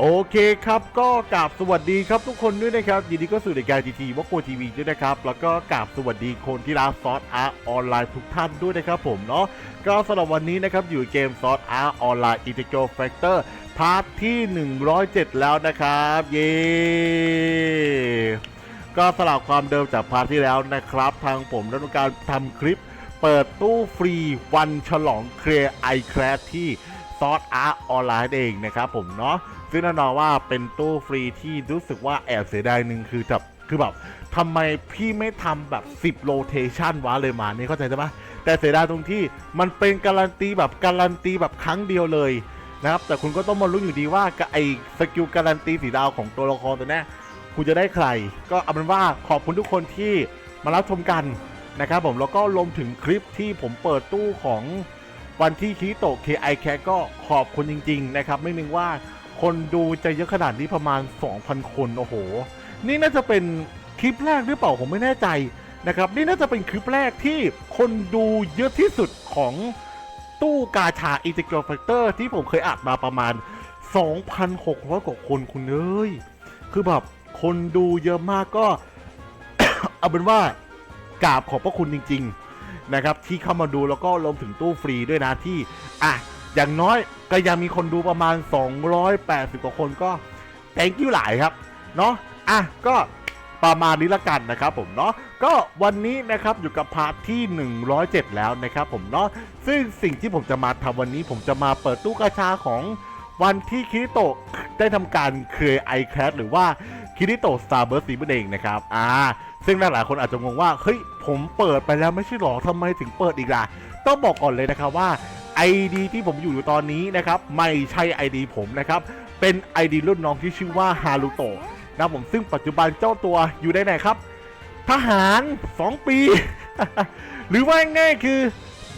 โอเคครับก็กราบสวัสดีครับทุกคนด้วยนะครับยินดีก็สู่รายการทีทีวอโกทีวีด้วยนะครับ แล้วก็กราบสวัสดีคนที่รักซอสอาร์ออนไลน์ทุกท่านด้วยนะครับผมเนาะก็สำหรับวันนี้นะครับอยู่เกมซอสอาร์ออนไลน์อินทิโกรแฟกเตอร์พาร์ทที่ 107 แล้วนะครับ เย้ก็สลับความเดิมจากพาร์ทที่แล้วนะครับ ทางผมได้ทำการทำคลิป เปิดตู้ฟรีวันฉลองเคลียร์ไอแครที่ซอสอาร์ออนไลน์เองนะครับผมเนาะ ซึ่งแน่นอนว่าเป็นตู้ฟรีที่รู้สึกว่าแอบเสียดายหนึ่งคือแบบคือแบบทำไมพี่ไม่ทำแบบ 10โ o เ a ชันวะเลยมานี่เข้าใจใช่ไหมแต่เสียดายตรงที่มันเป็นการันตีแบบการันตีแบบครั้งเดียวเลยนะครับ แต่คุณก็ต้องมาลุ้นอยู่ดีว่าไอสกิลการันตีสีดาวของตัวละครตัวนี้คุณจะได้ใคร ก็เอาเป็นว่าขอบคุณทุกคนที่มารับชมกันนะครับผมแล้วก็รวมถึงคลิปที่ผมเปิดตู้ของวันที่คีโตะ KI แคก็ขอบคุณจริง ๆ นะครับ ไม่นึกว่า คนดูจะเยอะขนาดนี้ประมาณ 2,000 คน โอ้โห นี่น่าจะเป็นคลิปแรกหรือเปล่าผมไม่แน่ใจนะครับ นี่น่าจะเป็นคลิปแรกที่คนดูเยอะที่สุดของตู้กาชา Integral Factor ที่ผมเคยอัดมาประมาณ 2,600 กว่าคนคุณเอ้ย คือแบบคนดูเยอะมากก็ เอาเป็นว่ากราบขอบพระคุณจริง ๆ นะครับ ที่เข้ามาดูแล้วก็รวมถึงตู้ฟรีด้วยนะที่ อะ อย่างน้อยก็ยังมีคนดูประมาณ 280 กว่าคนก็ thank you หลายครับ เนาะอะก็ประมาณนี้ละกันนะครับผมเนาะก็วันนี้นะครับอยู่กับพาร์ทที่ 107 แล้วนะครับผมเนาะซึ่งสิ่งที่ผมจะมาทำวันนี้ผมจะมาเปิดตู้กาชาของวันที่คิริโตะได้ทำการเคยไอแคหรือว่าคิริโตะสตาร์เบิร์สีนั่นเองนะครับอ่าซึ่งหลายๆคนอาจจะงงว่า เฮ้ย ผมเปิดไปแล้วไม่ใช่หรอทำไมถึงเปิดอีกล่ะ ต้องบอกก่อนเลยนะครับว่า ID ที่ผมอยู่อยู่ตอนนี้นะครับไม่ใช่ ID ผมนะครับเป็น ID รุ่นน้องที่ชื่อว่าฮารุโตะนะผมซึ่งปัจจุบันเจ้าตัวอยู่ได้ไหนครับ ทหาร 2 ปี หรือว่าง่ายคือ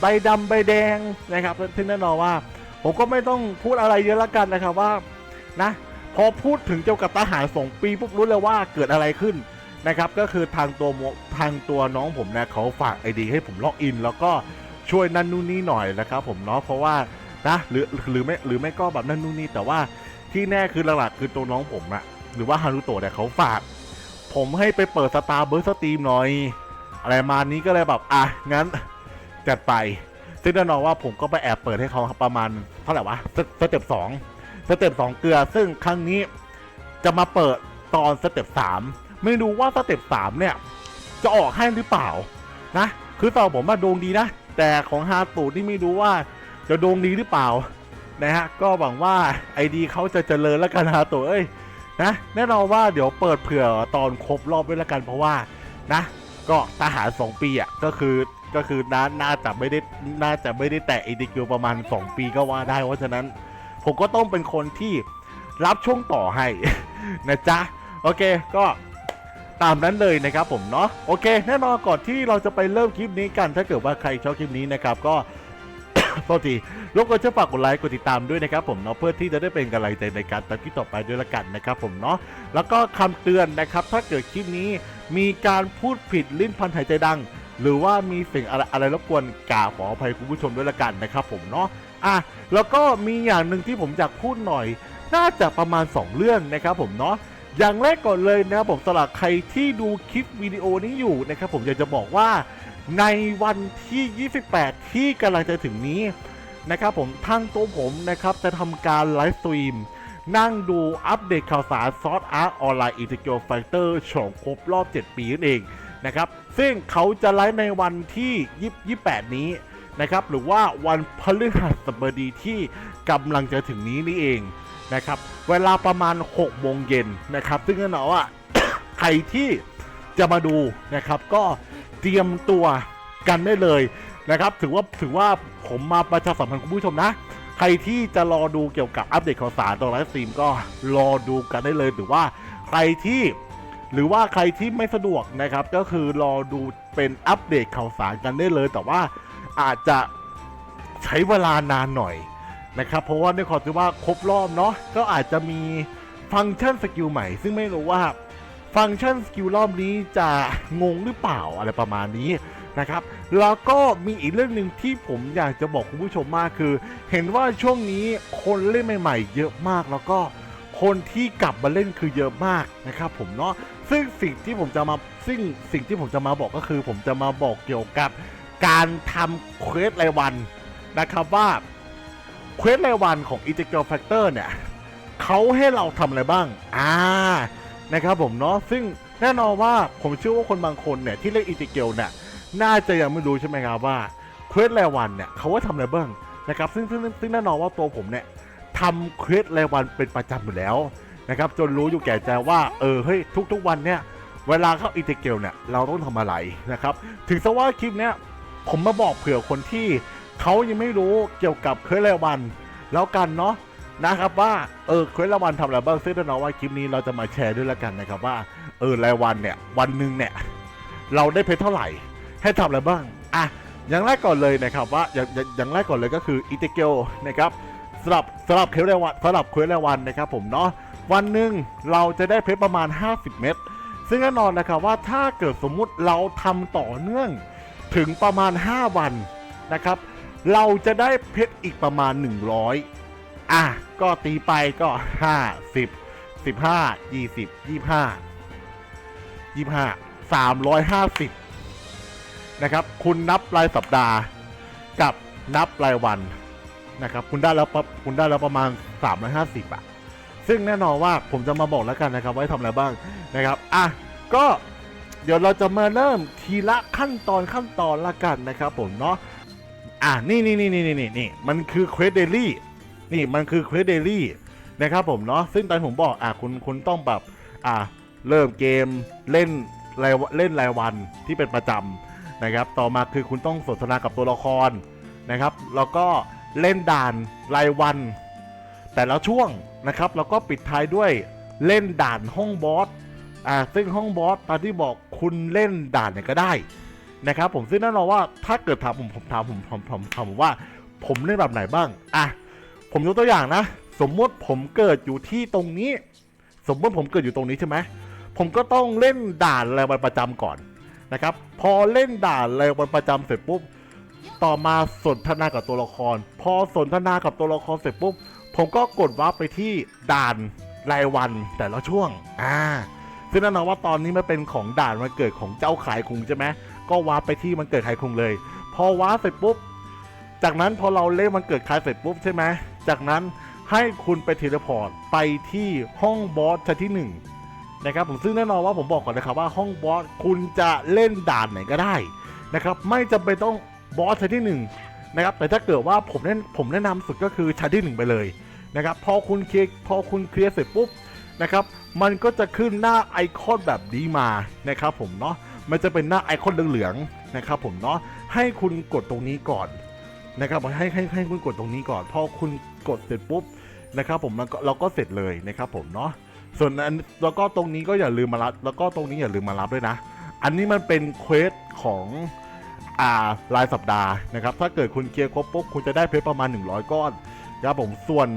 ใบดำใบแดงนะครับซึ่งแน่นอนว่า ผมก็ไม่ต้องพูดอะไรเยอะละกันนะครับว่านะพอพูดถึงเกี่ยวกับทหารสองปีปุ๊บรู้เลยว่าเกิดอะไรขึ้นนะครับ ก็คือทางตัวทางตัวน้องผมนะเขาฝากไอดีให้ผมล็อกอิน แล้วก็ ช่วยนั่นนู่นนี่หน่อยนะครับผมเนาะเพราะว่านะหรือหรือไม่หรือไม่ก็แบบนั่นนู่นนี่แต่ว่าที่แน่คือหลักๆคือตัวน้องผมอะหรือว่าฮารุโตะเนี่ยเขาฝาก ผมให้ไปเปิดสตาร์เบิร์สตรีมหน่อย อะไรมานี้ก็เลยแบบอะงั้นจัดไปซึ่งแน่นอนว่าผมก็ไปแอบเปิดให้เขาประมาณเท่าไหร่วะสสเต็ปสองสเต็ปสองเกลือ ซึ่งครั้งนี้จะมาเปิดตอนสเต็ปสามไม่รู้ว่าสเต็ปสามเนี่ย จะออกให้หรือเปล่านะ คือตอนผมมาดวงดีนะ แต่ของฮาตูนี่ไม่รู้ว่าจะโดวงดีหรือเปล่านะฮะก็หวังว่าไอดีเขาจะเจริญแล้วกันฮาตูเอ้ยนะแน่นอนว่าเดี๋ยวเปิดเผื่อตอนครบรอบด้วยแล้วกันเพราะว่านะก็ทหาร2ปีอะก็คือก็คือน่าน่าจะไม่ได้น่าจะไม่ได้แตะ ADQ ประมาณ 2 ปีก็ว่าได้เพราะฉะนั้น ผมก็ต้องเป็นคนที่รับช่วงต่อให้นะจ๊ะ โอเคก็ ตามนั้นเลยนะครับผมเนาะโอเค แน่นอนก่อนที่เราจะไปเริ่มคลิปนี้กัน ถ้าเกิดว่าใครชอบคลิปนี้นะครับก็โทษทีรบกวนช่วยฝากกดไลค์กดติดตามด้วยนะครับผมเนาะเพื่อที่จะได้เป็นกำลังใจในการทำคลิปต่อไปด้วยละกันนะครับผมเนาะแล้วก็คำเตือนนะครับ ถ้าเกิดคลิปนี้มีการพูดผิดลิ้นพันหายใจดัง หรือว่ามีสิ่งอะไรอะไรรบกวนกราบขออภัยคุณผู้ชมด้วยละกันนะครับผมเนาะอะแล้วก็มีอย่างหนึ่งที่ผมอยากพูดหน่อย น่าจะประมาณ 2 เรื่องนะครับผมเนาะ อย่างแรกก่อนเลยนะครับผมสำหรับใครที่ดูคลิปวิดีโอนี้อยู่นะครับผมอยากจะบอกว่าในวันที่ 28 ที่กำลังจะถึงนี้นะครับผมทางตัวผมนะครับจะทำการไลฟ์สตรีมนั่งดูอัปเดตข่าวสารซอสอาร์ออนไลน์อินทิเกลไฟเตอร์ฉลองครบรอบ 7 ปีนั่นเองนะครับซึ่งเขาจะไลฟ์ในวันที่ 28 นี้นะครับหรือว่าวันพฤหัสบดีที่กำลังจะถึงนี้นี่เอง นะครับเวลาประมาณ6โมงเย็นนะครับซึ่งแน่นอนว่าใครที่จะมาดูนะครับก็เตรียมตัวกันได้เลยนะครับถือว่าถือว่าผมมาประชาสัมพันธ์คุณผู้ชมนะ ใครที่จะรอดูเกี่ยวกับอัปเดตข่าวสารตรงไลฟ์สตรีมก็รอดูกันได้เลยหรือว่าใครที่หรือว่าใครที่ไม่สะดวกนะครับ ก็คือรอดูเป็นอัปเดตข่าวสารกันได้เลย แต่ว่าอาจจะใช้เวลานานหน่อย นะครับ เพราะว่าในความที่ว่าครบรอบเนาะก็อาจจะมีฟังก์ชันสกิลใหม่ ซึ่งไม่รู้ว่าฟังก์ชันสกิลรอบนี้จะงงหรือเปล่าอะไรประมาณนี้นะครับ แล้วก็มีอีกเรื่องหนึ่งที่ผมอยากจะบอกคุณผู้ชมมากคือ เห็นว่าช่วงนี้คนเล่นใหม่ ๆ เยอะมากแล้วก็คนที่กลับมาเล่นคือเยอะมากนะครับผมเนาะซึ่งสิ่งที่ผมจะมาซึ่งสิ่งที่ผมจะมาบอกก็คือ ผมจะมาบอกเกี่ยวกับการทำเควสรายวันนะครับว่า เควสรายวันของ i n t e g r a l Factor เนี่ยเขาให้เราทำอะไรบ้าง อ่า นะครับผมเนาะ ซึ่งแน่นอนว่าผมเชื่อว่าคนบางคนเนี่ยที่เล่น i n t e g r a l เนี่ย น่าจะยังไม่รู้ใช่ไหมครับว่าเควสรายวันเนี่ยเขาว่าทำอะไรบ้างนะครับ ซึ่งซึ่งซึ่งแน่นอนว่าตัวผมเนี่ยทำเควสรายวันเป็นประจำอยู่แล้วนะครับจนรู้อยู่แก่ใจว่าเออเฮ้ยทุก ๆ วันเนี่ยเวลาเข้าอินเทเกลเนี่ยเราต้องทำอะไรนะครับ ถึงซะว่าคลิปเนี้ยผมมาบอกเผื่อคนที่ เขายังไม่รู้เกี่ยวกับเควสรายวันแล้วกันเนาะนะครับว่าเออเควสรายวันทำอะไรบ้างซึ่งแน่นอนว่าคลิปนี้เราจะมาแชร์ด้วยแล้วกันนะครับว่าเออรายวันเนี่ยวันหนึ่งเนี่ยเราได้เพชรเท่าไหร่ ให้ทำอะไรบ้างอะอย่างแรกก่อนเลยนะครับว่าอย่างอย่างแรกก่อนเลยก็คืออินเทเกลนะครับสำหรับสำหรับเควสรายวันสำหรับเควสรายวันนะครับผมเนาะวันหนึ่งเราจะได้เพชรประมาณ 50 เม็ดซึ่งแน่นอนนะครับว่าถ้าเกิดสมมุติเราทำต่อเนื่องถึงประมาณ 5 วันนะครับ เราจะได้เพชรอีกประมาณ 100 อะ ก็ตีไปก็ 50 15 20 25 25 350 นะครับ คุณนับรายสัปดาห์กับนับรายวันนะครับ คุณได้แล้วปะคุณได้แล้วประมาณ 350อะซึ่งแน่นอนว่าผมจะมาบอกแล้วกันนะครับว่าทำอะไรบ้างนะครับ อะ ก็เดี๋ยวเราจะมาเริ่มทีละขั้นตอนขั้นตอนละกันนะครับผมเนาะ อะนี่นี่นี่นี่นี่นี่นี่มันคือเควสเดลี่นี่มันคือเควสเดลี่นะครับผมเนาะซึ่งตอนผมบอกอะคุณคุณต้องแบบอะเริ่มเกมเล่นรายเล่นรายวันที่เป็นประจำนะครับ ต่อมาคือคุณต้องสนทนากับตัวละครนะครับ แล้วก็เล่นด่านรายวัน แต่ละช่วงนะครับแล้วก็ปิดท้ายด้วยเล่นด่านห้องบอสอ่าซึ่งห้องบอสตามที่บอกคุณเล่นด่านไหนก็ได้ นะครับผมซึ่งแน่นอนว่าถ้าเกิดถามผมผมถามผมผมผมถามผมว่า ผมเล่นแบบไหนบ้างอะผมยกตัวอย่างนะ สมมติผมเกิดอยู่ที่ตรงนี้ สมมติผมเกิดอยู่ตรงนี้ใช่ไหมผมก็ต้องเล่นด่านรายวันประจำก่อนนะครับ พอเล่นด่านรายวันประจำเสร็จปุ๊บต่อมาสนทนากับตัวละคร พอสนทนากับตัวละครเสร็จปุ๊บผมก็กดวาร์ปไปที่ด่านรายวันแต่ละช่วงอ่าซึ่งแน่นอนว่าตอนนี้มันเป็นของด่านวันเกิดของเจ้าขายคุงใช่ไหม ก็วาร์ปไปที่มันเกิดขายคุงเลย พอวาร์ปเสร็จปุ๊บ จากนั้นพอเราเล่นมันเกิดขายเสร็จปุ๊บใช่ไหมจากนั้นให้คุณไปเทเลพอร์ตไปที่ห้องบอสชั้นที่หนึ่งนะครับผมซึ่งแน่นอนว่าผมบอกก่อนนะครับว่าห้องบอสคุณจะเล่นด่านไหนก็ได้นะครับไม่จำเป็นต้องบอสชั้นที่ 1 นะครับแต่ถ้าเกิดว่าผมแนะผมแนะนำสุดก็คือชั้นที่ 1 ไปเลยนะครับพอคุณเคลียร์พอคุณเคลียร์เสร็จปุ๊บนะครับมันก็จะขึ้นหน้าไอคอนแบบนี้มานะครับผมเนาะ มันจะเป็นหน้าไอคอนเหลืองๆนะครับผมเนาะให้คุณกดตรงนี้ก่อนนะครับให้ให้ให้คุณกดตรงนี้ก่อนพอคุณกดเสร็จปุ๊บนะครับผมมันก็เราก็เสร็จเลยนะครับผมเนาะส่วนอันแล้วก็ตรงนี้ก็อย่าลืมมารับแล้วก็ตรงนี้อย่าลืมมารับด้วยนะ อันนี้มันเป็นเควสของอ่ารายสัปดาห์นะครับถ้าเกิดคุณเคลียร์ครบปุ๊บคุณจะได้เพชรประมาณ 100 ก้อนครับผมส่วน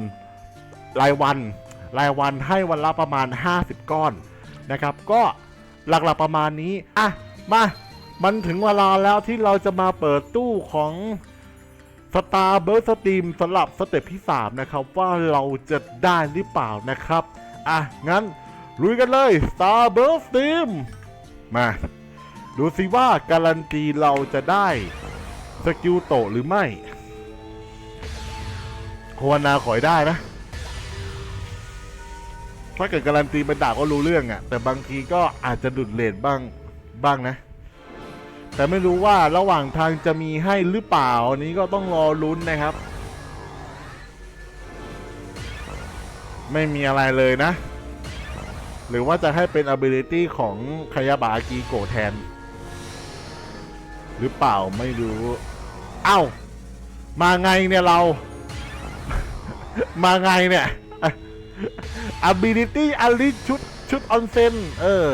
รายวันรายวันให้วันละประมาณ 50 ก้อนนะครับ ก็ หลักๆประมาณนี้ อะ มา มันถึงเวลาแล้วที่เราจะมาเปิดตู้ของสตาร์เบิร์สตรีมสำหรับสเต็ปที่ 3 นะครับ ว่าเราจะได้หรือเปล่านะครับ อะ งั้น ลุยกันเลย Star Burst Steam มา ดูสิว่าการันตีเราจะได้สกิลโตหรือไม่ภาวนาขอยได้นะ ถ้าเกิดการันตีเป็นดาบก็รู้เรื่องอะ่ะ แต่บางทีก็อาจจะดุดเลทบ้างบ้างนะ แต่ไม่รู้ว่าระหว่างทางจะมีให้หรือเปล่าอันนี้ก็ต้องรอลุ้นนะครับ ไม่มีอะไรเลยนะ หรือว่าจะให้เป็น ability ของคายาบาอากีโกแทน หรือเปล่าไม่รู้เอ้ามาไงเนี่ยเรา มาไงเนี่ย ability อลิชุดชุดออนเซนเออ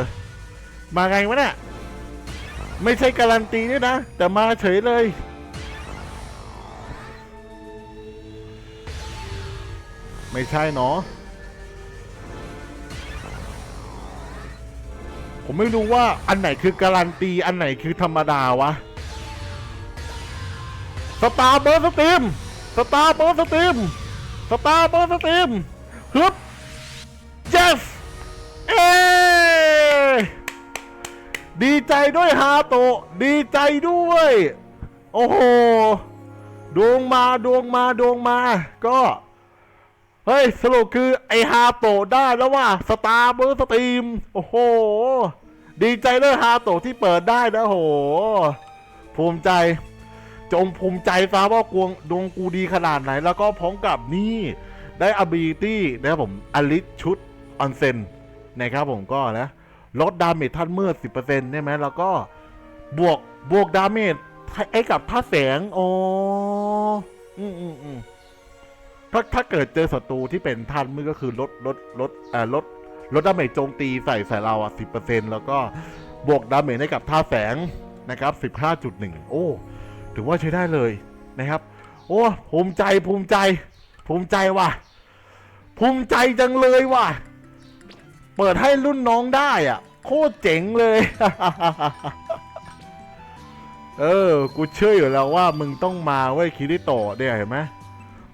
มาไงวะเนี่ย ไม่ใช่การันตีด้วยนะ แต่มาเฉยเลย ไม่ใช่เนาะผมไม่รู้ว่าอันไหนคือการันตี อันไหนคือธรรมดาวะสตาร์เบอร์สตรีมสตาร์เบอร์สตรีมสตาร์เบอร์สตรีมฮึบ F เดีใจด้วยฮาโตะดีใจด้วย โอ้โหดวงมาดวงมาดวงมา ก็ เฮ้ย สรุปคือไอฮาโตะได้แล้วว่าสตาร์เบอร์สตรีม โอ้โห ดีใจเลยฮาโตะที่เปิดได้นะโห ภูมิใจ จงภูมิใจซะว่ากวงดวงกูดีขนาดไหน แล้วก็พร้อมกับนี่ ได้อบีตี้นะคผมอลิสชุด ออนเซนนะครับผมก็นะลดดาเมจท่านมืด10%ใช่ไหมแล้วก็บวกบวกดาเมจให้กับท่าแสงอ๋ออืมอืมอืมถ้าถ้าเกิดเจอศัตรูที่เป็นท่านมืดก็คือลดลดลดอ่าลดลดดาเมจโจมตีใส่ใส่เราอะ10%แล้วก็บวกดาเมจให้กับท่าแสงนะครับ15.1โอ้ถือว่าใช้ได้เลยนะครับ โอ้ภูมิใจภูมิใจ ภูมิใจว่ะ ภูมิใจจังเลยว่ะ เปิดให้รุ่นน้องได้อะ โคตรเจ๋งเลย เออ กูเชื่ออยู่แล้วว่ามึงต้องมาเว้ยคิริโตะเนี่ยเห็นไหม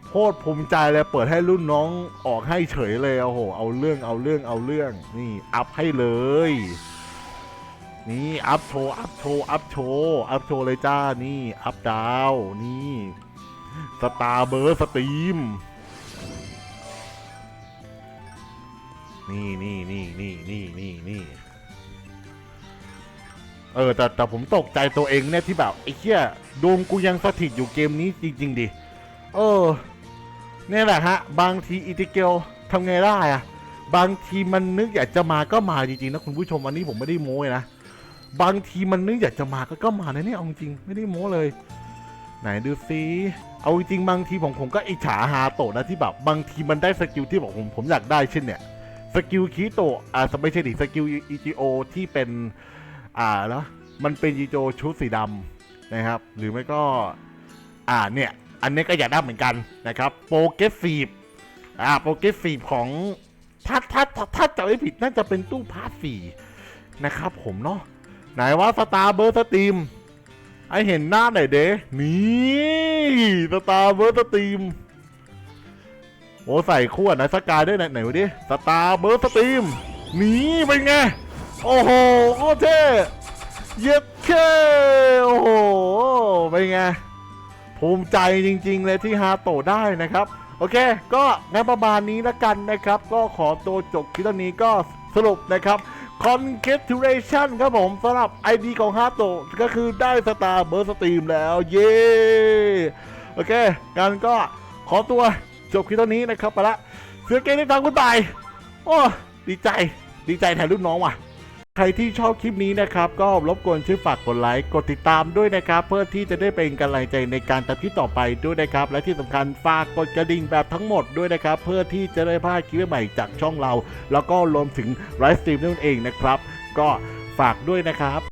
โคตรภูมิใจเลยเปิดให้รุ่นน้องออกให้เฉยเลยโอ้โห เอาเรื่องเอาเรื่องเอาเรื่อง นี่อัพให้เลย นี่อัพโชว์อัพโชว์อัพโชว์อัพโชว์เลยจ้านี่อัพดาวนี่สตาร์เบอร์สตรีม นี่นี่นี่นี่นี่นี่นี่เออแต่แต่ผมตกใจตัวเองเนี่ยที่แบบไอ้เหี้ยดวงกูยังสถิตอยู่เกมนี้จริง ๆดิเออเนี่ยแหละฮะ บางทีอีติเกลทำไงได้อะบางทีมันนึกอยากจะมาก็มาจริงๆนะคุณผู้ชมอันนี้ผมไม่ได้โม้นะบางทีมันนึกอยากจะมาก็ก็มานะเนี่ยเอาจริงไม่ได้โม้เลย ไหนดูซิเอาจริงบางทีผมผมก็อิจฉาฮาโตะนะที่แบบบางทีมันได้สกิลที่บอกผมผมอยากได้เช่นเนี่ย สกิลคีโตะอ่าไม่ใช่ดิสกิลอีจีโอที่เป็น อ่าแล้วมันเป็นอีโจชุดสีดำนะครับ หรือไม่ก็ อ่าเนี่ย อันนี้ก็อยากได้เหมือนกันนะครับโปเกฟีบอ่าโปเกฟีบของถ้าถ้าถ้าถ้าจะไม่ผิดน่าจะเป็นตู้พาร์ทสี่นะครับผมเนาะไหนว่าสตาร์เบอร์สตรีมไอเห็นหน้าหน่อยเด้นี่สตาร์เบอร์สตรีม โอ้ใส่คู่กับนายสกายด้วยไหนไหนวะดิสตาร์เบอร์สตรีมนี่เป็นไง โอ้โหโคตรเท่เย็ดเคโอ้โหเป็นไง ภูมิใจจริง ๆ เลยที่ฮาโตได้นะครับ โอเค ก็ในประมาณนี้ล้วกันนะครับ ก็ขอตัวจบคลิปนี้ก็สรุปนะครับ congratulation ครับผมสำหรับ ID ของฮาโตก็คือได้สตาร์เบอร์สตรีมแล้ว เย้ โอเคกันก็ขอตัว จบคลิปนี้นะครับไปละเสือเกมที่ฟังคุณบายโอ้ดีใจ ดีใจแทนรุ่นน้องว่ะ ใครที่ชอบคลิปนี้นะครับ ก็รบกวนช่วยฝากกดไลค์ กดติดตามด้วยนะครับ เพื่อที่จะได้เป็นกำลังใจในการตัดคลิปต่อไปด้วยนะครับ และที่สำคัญฝากกดกระดิ่งแบบทั้งหมดด้วยนะครับ เพื่อที่จะได้พลาดคลิปใหม่จากช่องเรา แล้วก็รวมถึงไลฟ์สตรีมนั่นเองนะครับ ก็ฝากด้วยนะครับ